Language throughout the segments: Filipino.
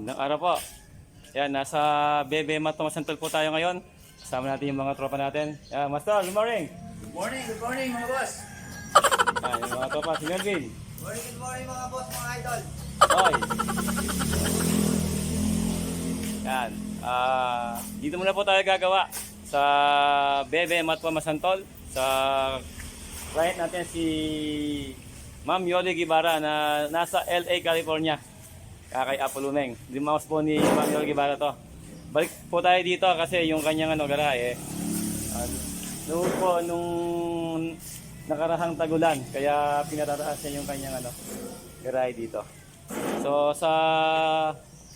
Gandang araw po. Yan, nasa Bebe Matumasantol po tayo ngayon. Kasama natin yung mga tropa natin. Yan, Master, good morning. Good morning, good morning mga boss. Yan, yung mga tropa, si Melvin. Morning, good morning mga boss, mga idol. Hoy. Yan. Ah, dito muna po tayo gagawa sa Bebe Matwa Masantol sa client natin si Ma'am Yoli Gibara na nasa LA, California. Kakay Apolumeng. Limaos po ni Yoli Gibara to. Balik po tayo dito kasi yung kanyang ano, garahe. Uh, noon po, nung nakarahang tagulan, kaya pinatataas niya yung kanyang ano, garahe dito. So sa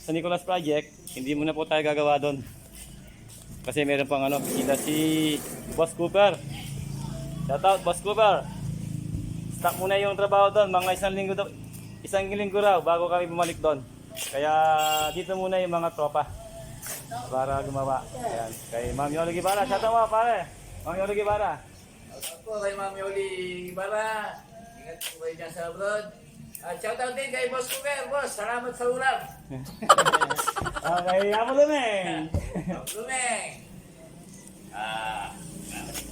sa Nicolas Project, hindi muna po tayo gagawa doon. Kasi meron pang ano, bisita si Boss Cooper. Shout out Boss Cooper. Stop muna yung trabaho doon, mga isang linggo daw, isang linggo raw bago kami bumalik doon. Kaya dito muna yung mga tropa para gumawa. Ayan. Kay Ma'am Yolo Gibara, shout out pare. Ma'am Yolo Gibara. Shoutout po kay Ma'am Yoli Ibarra. Ingat po kayo dyan sa abroad. At shoutout din kay Boss Cooper. Boss, salamat sa ulam. Okay, Apolumeng. Lumeng. Ah,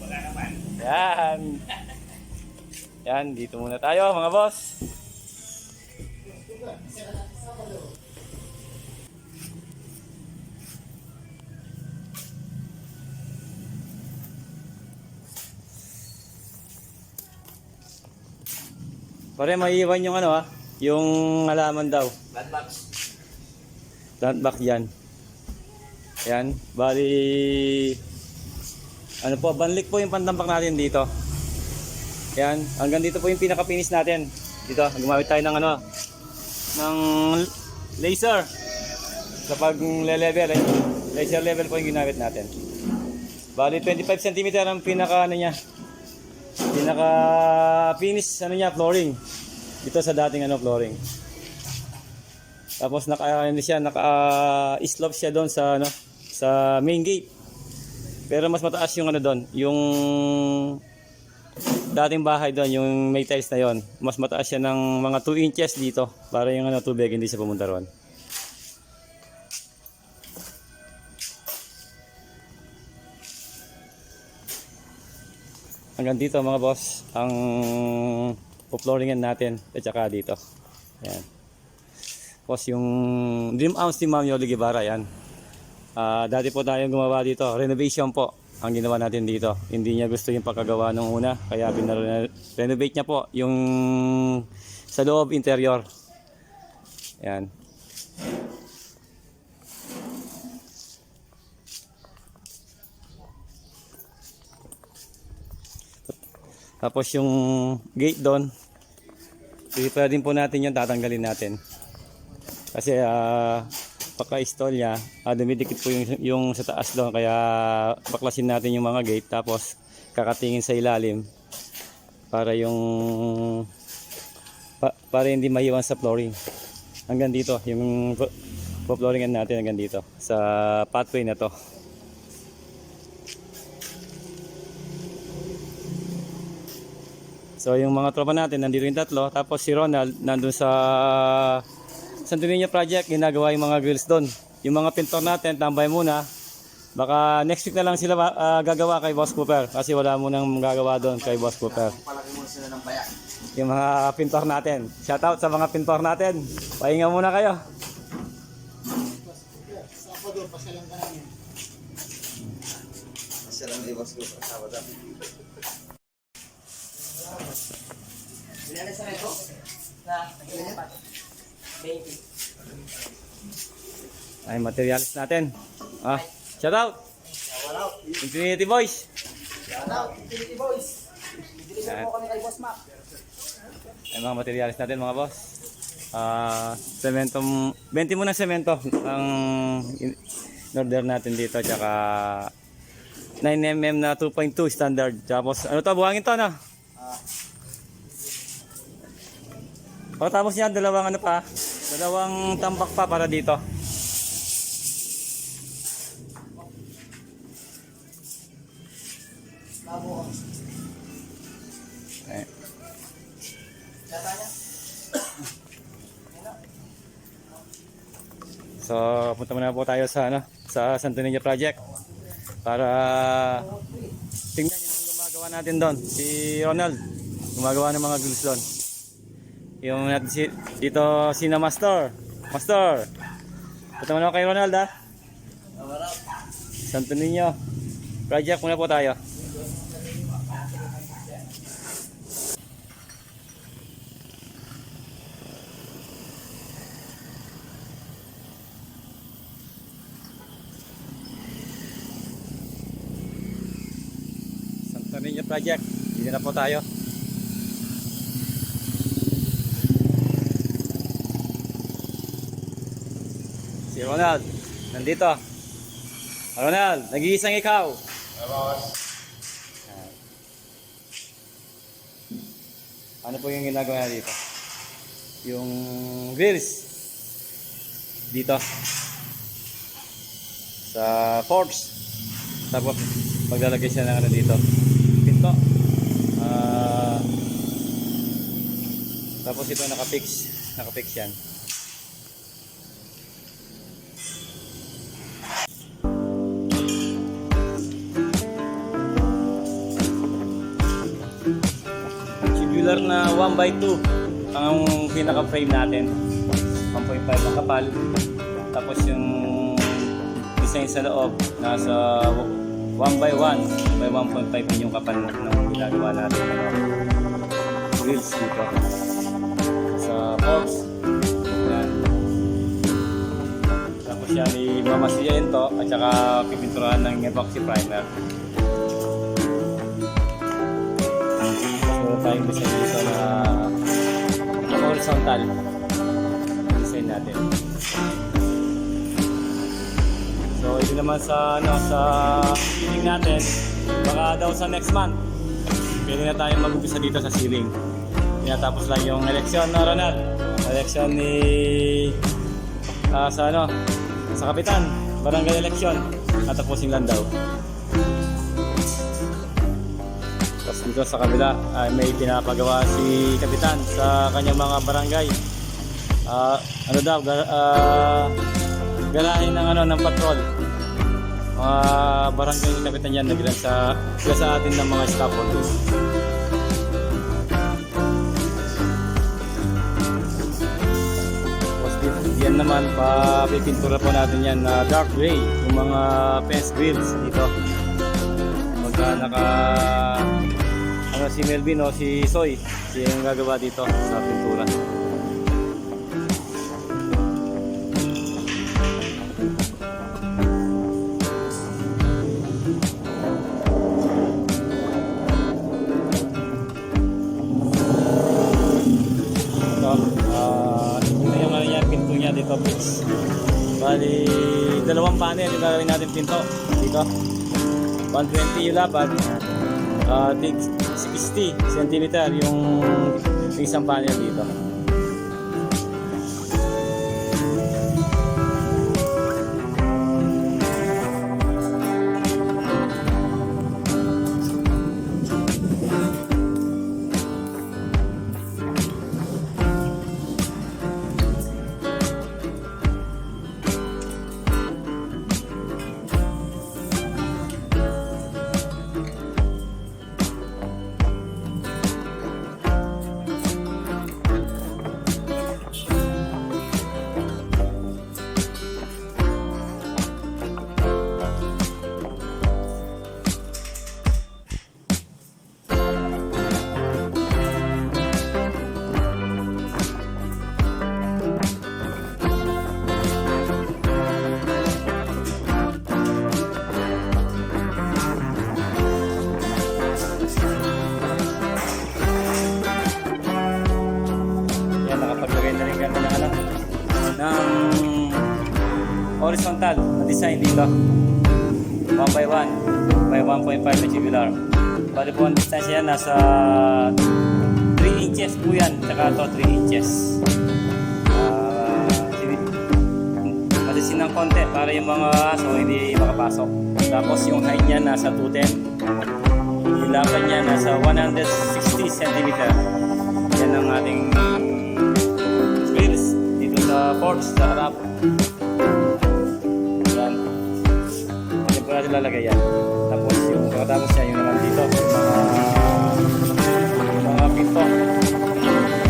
wala naman. Yan. Yan, dito muna tayo mga boss. Pare, maiiwan yung ano ah, yung halaman daw. Landbox. Plant back yan. Yan, bali ano po, banlik po yung pantampak natin dito. Yan, hanggang dito po yung pinaka-finish natin. Dito, gumamit tayo ng ano, ng laser. Sa pag-level, eh, laser level po yung ginamit natin. Bali 25 cm ang pinaka ano niya. Pinaka finish ano niya flooring. Dito sa dating ano flooring. Tapos naka ano siya, naka slope siya doon sa ano sa main gate. Pero mas mataas yung ano doon, yung dating bahay doon, yung may tiles na yon. Mas mataas siya ng mga 2 inches dito para yung ano tubig hindi siya pumunta ron. Hanggang dito mga boss, ang flooringan natin at saka dito. Ayan. Tapos yung Dream House ni Ma'am Yoli Guevara, yan. Ah, dati po tayo gumawa dito, renovation po ang ginawa natin dito. Hindi niya gusto yung pagkagawa nung una, kaya renovate niya po yung sa loob interior. Yan. Tapos yung gate doon, pwede din po natin yung tatanggalin natin. Kasi ah pagka-install niya, ah, dumidikit po yung, yung sa taas doon. Kaya baklasin natin yung mga gate tapos kakatingin sa ilalim para yung pa, para hindi maiwan sa flooring. Hanggang dito, yung po flooringan natin hanggang dito sa pathway na to. So yung mga tropa natin, nandito yung tatlo. Tapos si Ronald, nandun sa Santo Niño Project, ginagawa yung mga grills doon. Yung mga pintor natin, tambay muna. Baka next week na lang sila ah, gagawa kay Boss Cooper. Kasi wala mo nang gagawa doon kay Boss Cooper. Palaki mo sila ng bayak. Yung mga pintor natin. Shout out sa mga pintor natin. Pahinga muna kayo. Masya lang ibas ko. Sabado. Ilan sa reto? Na, ilan pa? 20. Ay, materials natin. Ah, shout out. Infinity Boys. Ano, Infinity Boys. Deliver po kami kay Boss Mac. Ay, mga materials natin mga boss. Ah, semento, 20 muna semento ang order natin dito tsaka 9mm na 2.2 standard. Tapos ano to, buhangin to na. Ah, Pagkatapos niya, dalawang ano pa, dalawang tambak pa para dito. labo. Eh? So, punta muna po tayo sa ano, sa Santo Niño Project para tingnan yung gumagawa natin doon. Si Ronald, gumagawa ng mga grills doon. Yung si, dito si na Master. Master. Punta muna kay Ronald ha. Santo Niño Project muna po tayo. Santo Niño Project. Dito na po tayo. Si Ronald, nandito. Ronald, nag-iisang ikaw. Ano po yung ginagawa dito? Yung grills. Dito. Sa forks. Tapos maglalagay siya ng ano dito. Pinto. Ah. tapos ito nakapix. Nakapix yan. Tubular na 1 by 2 ang pinaka frame natin 1.5 ang kapal. Tapos yung design sa loob nasa 1 by 1 by 1.5 din yung kapal ng ginagawa natin ano, grills dito. Sa forks yan tapos yan imamasiyahin to at saka pipinturahan ng epoxy primer tayong design dito na horizontal design natin. So ito naman sa ano sa ceiling natin, baka daw sa next month. Pwede na tayong mag-umpisa dito sa ceiling. Tinatapos lang yung eleksyon na Ronald. Eleksyon ni ah, sa ano sa kapitan, barangay election. Tatapusin lang daw. Dito sa kabila ay may pinapagawa si Kapitan sa kanyang mga barangay. Ah, ano daw, ah, garahe ng ano ng patrol. Mga barangay ni Kapitan yan naglan sa sila sa atin ng mga dito, yan naman papipintura po natin yan na dark gray yung mga fence grills dito. Pagka naka ano si Melvin o si Soy siya yung gagawa dito sa pintura? Ito ah ito yung ano niya pinto dito bali dalawang panel yung gagawin natin pinto dito. 120 yung lapad uh, 60 cm yung isang panel dito. Design dito. 1 by 1 by 1.5 na tubular. Bali po ang distance yan, nasa 3 inches po yan, tsaka to 3 inches. Uh, Malisin ng konti para yung mga aso hindi makapasok. Tapos yung height niya nasa 210. Yung lapad niya nasa 160 cm. Yan ang ating grills dito sa porch sa harap. Lalagay yan. Tapos yung pagkatapos niya, yung naman dito, mga, mga pinto.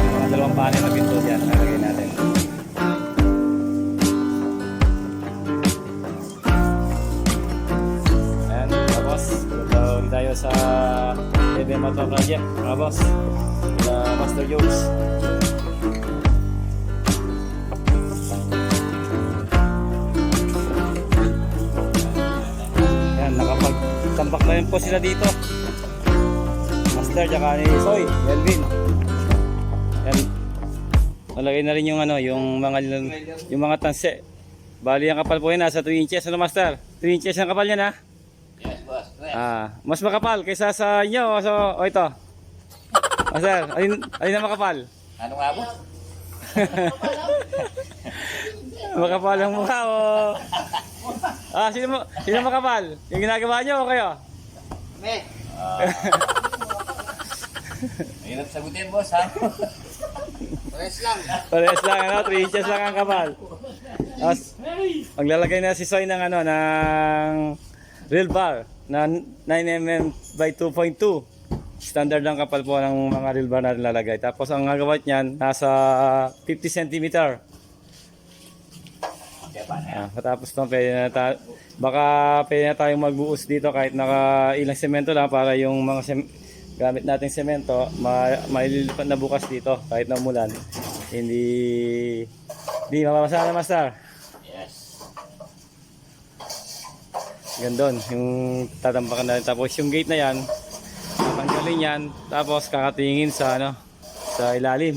Mga dalawang panel na pinto dyan, lalagay natin. Ayan. Punta ulit tayo sa Bebe Mato Project, mga boss. Sa Master Jones. Na rin po sila dito. Master, tsaka ni Soy, Melvin. Ayan. Nalagay na rin yung ano, yung mga yung mga tanse. Bali ang kapal po yan nasa 2 inches ano master? 2 inches ang kapal yan ha? Yes, boss. Ah, mas makapal kaysa sa inyo o so, o ito. Master, alin alin ang makapal? Ano nga, boss? makapal ang mukha o Ah, sino mo sino makapal? Yung ginagawa niyo o kayo? Me. Mahirap sagutin, boss, ha? Press lang. Parehas lang ano, 3 inches lang ang kapal. Tapos, maglalagay na si Soy ng ano, ng real bar na 9mm by 2.2. Standard lang kapal po ng mga real bar na lalagay. Tapos ang gagawin niyan, nasa 50 cm. Na. Ah, matapos to, pwede na ta- baka pwede na tayong magbuos dito kahit naka ilang semento lang para yung mga sem- gamit nating semento ma maililipat na bukas dito kahit na umulan. Hindi hindi mapapasa na master. Yes. Gandun, yung tatampakan natin. Tapos yung gate na yan, tanggalin yan. Tapos kakatingin sa ano, sa ilalim.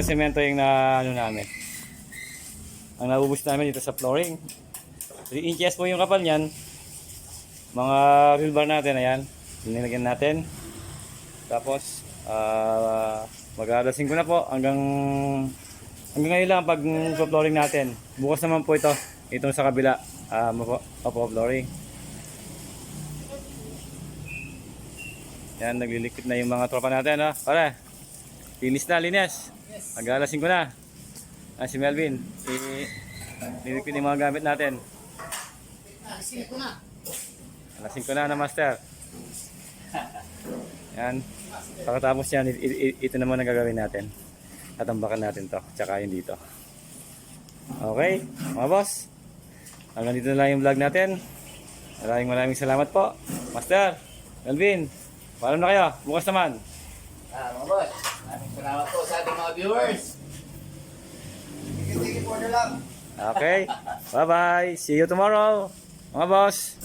Na semento yung na ano namin. Ang naubos namin dito sa flooring. 3 inches po yung kapal niyan. Mga bar natin, ayan. Nilagyan natin. Tapos, ah mag-aalasin ko na po hanggang hanggang ngayon lang pag flooring natin. Bukas naman po ito. Itong sa kabila, ah mapo, mapo flooring. Yan, naglilikit na yung mga tropa natin, ha? Pare, linis na, linis. Mag-aalasin ko na. Ah, si Melvin, si lilikit yung mga gamit natin. Alisin ko na. Alasin ko na na master. Yan. Pagkatapos yan, ito naman ang gagawin natin. Tatambakan natin to. Tsaka yun dito. Okay, mga boss. Hanggang dito na lang yung vlog natin. Maraming maraming salamat po. Master, Melvin, paalam na kayo. Bukas naman. Ah, mga boss. Salamat po sa ating mga viewers. Tingin-tingin po na lang. Okay. Bye-bye. See you tomorrow. Mga boss.